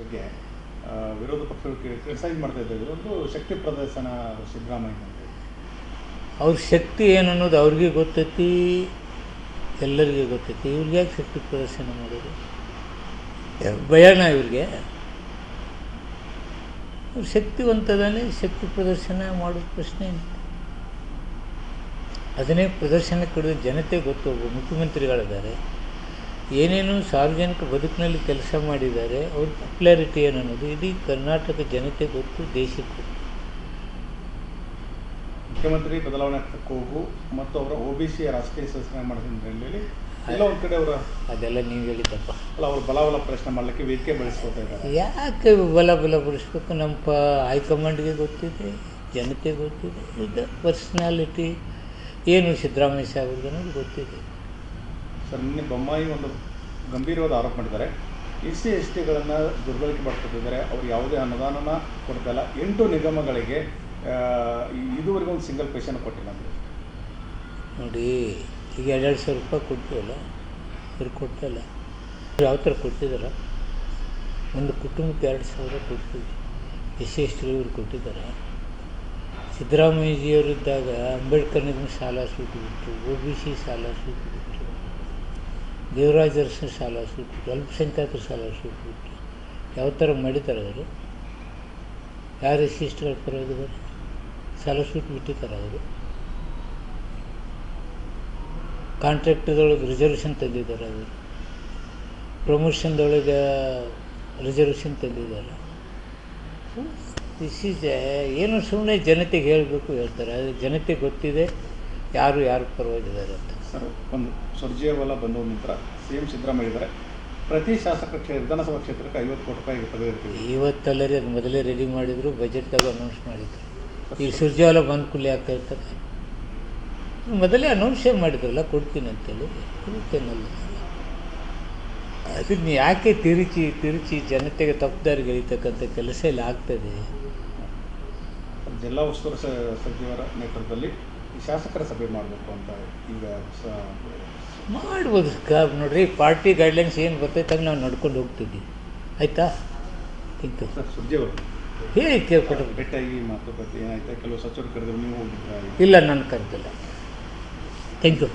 ಬಗ್ಗೆ ವಿರೋಧ ಪಕ್ಷಗಳು ಕ್ರಿಟಿಸೈಸ್ ಮಾಡ್ತಾ ಇದ್ದಾರೆ. ಒಂದು ಶಕ್ತಿ ಪ್ರದರ್ಶನ ಸಿದ್ದರಾಮಯ್ಯ ಅವ್ರ ಶಕ್ತಿ ಏನು ಅನ್ನೋದು ಅವ್ರಿಗೆ ಗೊತ್ತೈತಿ, ಎಲ್ಲರಿಗೂ ಗೊತ್ತೈತಿ. ಇವ್ರಿಗೆ ಯಾಕೆ ಶಕ್ತಿ ಪ್ರದರ್ಶನ ಮಾಡೋದು? ಭಯನ ಇವ್ರಿಗೆ. ಶಕ್ತಿವಂತದಲ್ಲೇ ಶಕ್ತಿ ಪ್ರದರ್ಶನ ಮಾಡೋ ಪ್ರಶ್ನೆ ಅದನ್ನೇ ಪ್ರದರ್ಶನ ಕೊಡೋದು ಜನತೆ ಗೊತ್ತು, ಮುಖ್ಯಮಂತ್ರಿಗಳಿದ್ದಾರೆ. ಏನೇನು ಸಾರ್ವಜನಿಕ ಬದುಕಿನಲ್ಲಿ ಕೆಲಸ ಮಾಡಿದ್ದಾರೆ ಅವ್ರ ಪಾಪ್ಯುಲಾರಿಟಿ ಏನು ಅನ್ನೋದು ಇಡೀ ಕರ್ನಾಟಕ ಜನತೆ ಗೊತ್ತು ದೇಶಕ್ಕೆ ಗೊತ್ತು. ಮುಖ್ಯಮಂತ್ರಿ ಬದಲಾವಣೆ ಕೂಗು ಮತ್ತು ಅವರ ಒ ಬಿ ಸಿ ರಾಜಕೀಯ ಸದಸ್ಯನ ಮಾಡಿದ್ರಲ್ಲಿ ಎಲ್ಲ ಒಂದು ಕಡೆ ಅವರ ಅದೆಲ್ಲ ನೀವು ಹೇಳಿದ್ದಪ್ಪ. ಅಲ್ಲ ಅವರು ಬಲಾಬಲ ಪ್ರಶ್ನೆ ಮಾಡಲಿಕ್ಕೆ ವೇದಿಕೆ ಬೆಳೆಸ್ಕೊತಾ ಇದ್ದಾರೆ. ಯಾಕೆ ಬಲ ಬಲ ಬಳಸ್ಬೇಕು ನಮ್ಮ ಪ ಹೈಕಮಾಂಡ್ಗೆ ಗೊತ್ತಿದೆ ಜನತೆ ಗೊತ್ತಿದೆ ಇದು ಪರ್ಸ್ನಾಲಿಟಿ ಏನು ಸಿದ್ದರಾಮಯ್ಯ ಸಾಹೇಬ್ರಿಗೆ ಅನ್ನೋದು ಗೊತ್ತಿದೆ. ಸರ್, ನಿನ್ನೆ ಬೊಮ್ಮಾಯಿ ಒಂದು ಗಂಭೀರವಾದ ಆರೋಪ ಮಾಡಿದ್ದಾರೆ. ಎಸ್ ಸಿ ಎಸ್ ಟಿಗಳನ್ನು ದುರ್ಬಳಕೆ ಮಾಡ್ಕೊತಿದ್ದಾರೆ ಅವ್ರು ಯಾವುದೇ ಅನುದಾನನ ಕೊಡ್ತಾ ಇಲ್ಲ. ಎಂಟು ನಿಗಮಗಳಿಗೆ ಇದುವರೆಗೂ ಒಂದು ಸಿಂಗಲ್ ಪೇಷನ್ ಕೊಟ್ಟಿಲ್ಲ ನೋಡಿ, ಈಗ ಎರಡೆರಡು ಸಾವಿರ ರೂಪಾಯಿ ಕೊಡ್ತೀವಲ್ಲ ಇವ್ರು ಕೊಡ್ತಲ್ಲ ಯಾವ ಥರ ಕೊಡ್ತಿದ್ದಾರೆ ಒಂದು ಕುಟುಂಬಕ್ಕೆ ಎರಡು ಸಾವಿರ ಕೊಡ್ತೀವಿ. ಎಸ್ ಸಿ ಎಸ್ ಟಿ ಇವ್ರು ಕೊಟ್ಟಿದ್ದಾರೆ. ಸಿದ್ದರಾಮಯ್ಯಜಿಯವರಿದ್ದಾಗ ಅಂಬೇಡ್ಕರ್ ನಿಗಮ ಸಾಲ ಸೂಟಿಬಿಟ್ಟು ಒ ಬಿ ಸಿ ಸಾಲ ಸೂಟು ಬಿಟ್ಟು ದೇವರಾಜ ದರ್ಶನ ಸಾಲ ಸೂಟು ಬಿಟ್ಟು ಅಲ್ಪಸಂಖ್ಯಾತರ ಸಾಲ ಸೂಟು ಬಿಟ್ಟು ಯಾವ ಥರ ಮಾಡಿದ್ದಾರೆ ಅವರು? ಯಾರು ಎಸ್ ಸಿ ಎಸ್ ಟಿಗಳ ಪರವಾಗಿದ್ದಾರೆ? ಸಾಲ ಸೂಟು ಬಿಟ್ಟಿದ್ದಾರೆ ಅವರು. ಕಾಂಟ್ರಾಕ್ಟ್ದೊಳಗೆ ರಿಸರ್ವೇಷನ್ ತಂದಿದ್ದಾರೆ ಅವರು. ಪ್ರಮೋಷನ್ದೊಳಗೆ ರಿಸರ್ವೇಷನ್ ತಂದಿದ್ದಾರೆ. ದಿಸ್ ಈಸ್ ಏನು ಸುಮ್ಮನೆ ಜನತೆಗೆ ಹೇಳಬೇಕು ಹೇಳ್ತಾರೆ, ಆದರೆ ಜನತೆಗೆ ಗೊತ್ತಿದೆ. ಯಾರು ಯಾರು ಪರವಾಗಿದ್ದಾರೆ ಅಂತ. ಸರ್ ಒಂದು ಸುರ್ಜೇವಾಲ ಬಂದು ನಂತರ ಸಿ ಎಂ ಸಿದ್ದರಾಮಯ್ಯ ಇದ್ದಾರೆ. ಪ್ರತಿ ಶಾಸಕ ಕ್ಷೇತ್ರ ವಿಧಾನಸಭಾ ಕ್ಷೇತ್ರಕ್ಕೆ ಐವತ್ತು ಕೋಟಿ ರೂಪಾಯಿ ತೆಗೆದಿರ್ತೀವಿ ಇವತ್ತಲ್ಲರಿ ಅದು ಮೊದಲೇ ರೆಡಿ ಮಾಡಿದರು ಬಜೆಟ್ದಾಗ ಅನೌನ್ಸ್ ಮಾಡಿದ್ರು. ಈಗ ಸುರ್ಜೇವಾಲ ಬಂದ ಕೂಲಿ ಆಗ್ತಾ ಇರ್ತಾರೆ ಮೊದಲೇ ಅನೌನ್ಸೇ ಮಾಡಿದ್ರಲ್ಲ ಕೊಡ್ತೀನಿ ಅಂತೇಳಿ. ಕೊಡ್ತೇನಲ್ಲ ಅದನ್ನ ಯಾಕೆ ತಿರುಚಿ ತಿರುಚಿ ಜನತೆಗೆ ತಪ್ಪುದಾರಿಗೆ ಎಳಿತಕ್ಕಂಥ ಕೆಲಸ ಇಲ್ಲಿ ಆಗ್ತದೆ. ಜಿಲ್ಲಾ ಉಸ್ತುವಾರಿ ಸಚಿವರ ನೇತೃತ್ವದಲ್ಲಿ ಈ ಶಾಸಕರ ಸಭೆ ಮಾಡಬೇಕು ಅಂತ ಈಗ ಮಾಡ್ಬೋದು ಕ ನೋಡ್ರಿ ಪಾರ್ಟಿ ಗೈಡ್ಲೈನ್ಸ್ ಏನು ಬರ್ತೈತೆ ಹಂಗೆ ನಾವು ನಡ್ಕೊಂಡು ಹೋಗ್ತಿದ್ವಿ. ಆಯಿತಾ? ಥ್ಯಾಂಕ್ ಯು ಸರ್ ಸುರ್ಜೇವಾಲ ಹೇಳಿ ಕೇಳ್ಕೊಟ್ಟು. ಭೇಟಿಯಾಗಿ ಮಾತುಕತೆ ಏನಾಯ್ತಾ? ಕೆಲವು ಸಚಿವರು ಕರೆದ್ರು ನೀವು ಹೋಗಿದ್ರ? ಇಲ್ಲ ನಾನು ಕರೆದಿಲ್ಲ. Thank you